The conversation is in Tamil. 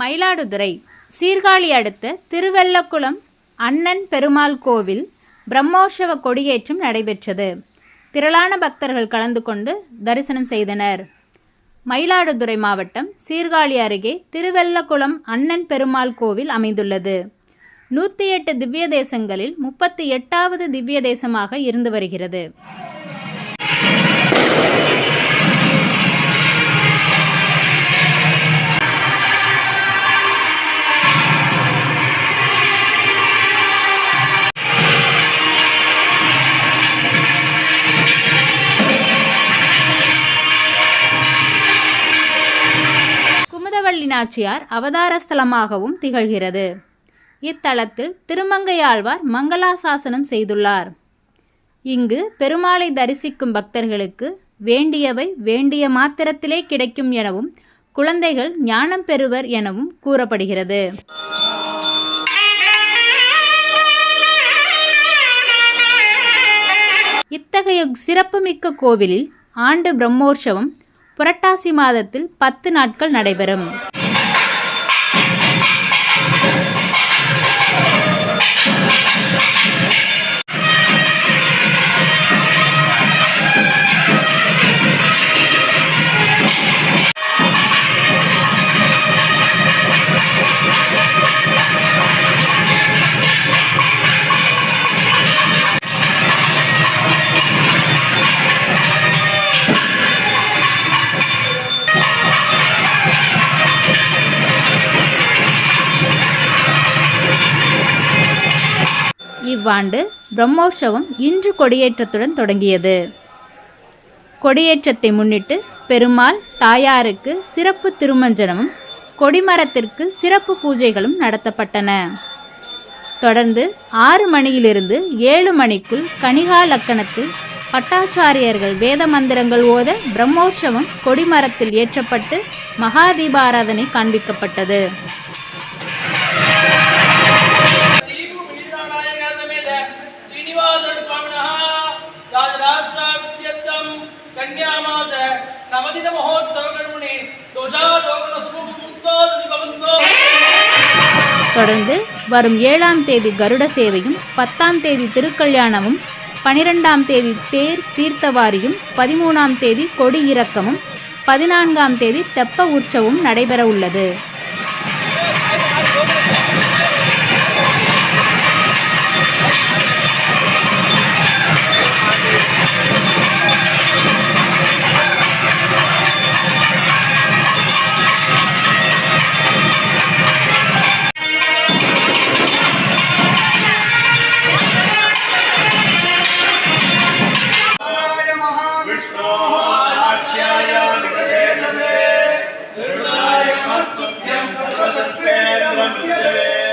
மயிலாடுதுறை சீர்காழி அடுத்த திருவெல்லக்குளம் அண்ணன் பெருமாள் கோவில் பிரம்மோற்சவ கொடியேற்றம் நடைபெற்றது. திரளான பக்தர்கள் கலந்து கொண்டு தரிசனம் செய்தனர். மயிலாடுதுறை மாவட்டம் சீர்காழி அருகே திருவெல்லக்குளம் அண்ணன் பெருமாள் கோவில் அமைந்துள்ளது. நூற்றி எட்டு திவ்ய தேசங்களில் முப்பத்தி எட்டாவது திவ்ய தேசமாக இருந்து வருகிறது. நாச்சியார் அவதார ஸ்தலமாகவும் திகழ்கிறது. இத்தலத்தில் திருமங்கையாழ்வார் மங்களாசாசனம் செய்துள்ளார். இங்கு பெருமாளை தரிசிக்கும் பக்தர்களுக்கு வேண்டியவை வேண்டிய மாத்திரத்திலே கிடைக்கும் எனவும் குழந்தைகள் ஞானம் பெறுவர் எனவும் கூறப்படுகிறது. இத்தகைய சிறப்புமிக்க கோவிலில் ஆண்டு பிரம்மோற்சவம் புரட்டாசி மாதத்தில் பத்து நாட்கள் நடைபெறும். இவ்வாண்டு பிரம்மோற்சவம் இன்று கொடியேற்றத்துடன் தொடங்கியது. கொடியேற்றத்தை முன்னிட்டு பெருமாள் தாயாருக்கு சிறப்பு திருமஞ்சனமும் கொடிமரத்திற்கு சிறப்பு பூஜைகளும் நடத்தப்பட்டன. தொடர்ந்து ஆறு மணியிலிருந்து ஏழு மணிக்குள் கனிகா லக்கணத்தில் பட்டாச்சாரியர்கள் வேத மந்திரங்கள் ஓத பிரம்மோற்சவம் கொடிமரத்தில் ஏற்றப்பட்டு மகாதீபாராதனை காண்பிக்கப்பட்டது. ಕನ್ಯಾಮಾಸ ನವದಿನ ಮಹೋತ್ಸವಗಳುಣಿ தொடர்ந்து வரும் ஏழாம் தேதி கருட சேவையும் பத்தாம் தேதி திருக்கல்யாணமும் பனிரெண்டாம் தேதி தேர் தீர்த்தவாரியும் பதிமூணாம் தேதி கொடி இறக்கமும் பதினான்காம் தேதி தெப்ப உற்சவம் நடைபெற உள்ளது சத்வேதம் சிவே